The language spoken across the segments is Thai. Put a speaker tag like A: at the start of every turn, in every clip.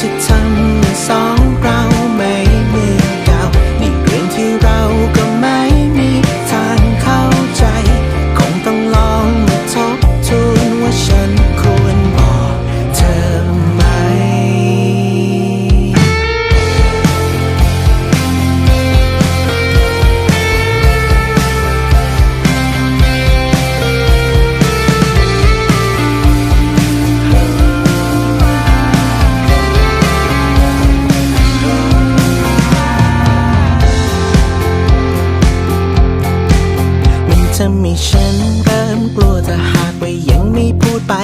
A: จะทำสอง ฉันเริ่มกลัวจะหากว่ยังไม่พูดไป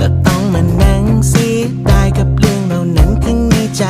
A: ก็ต้องมานั่งเสียดายกับเรื่องเหล่านั้นข้างในใจ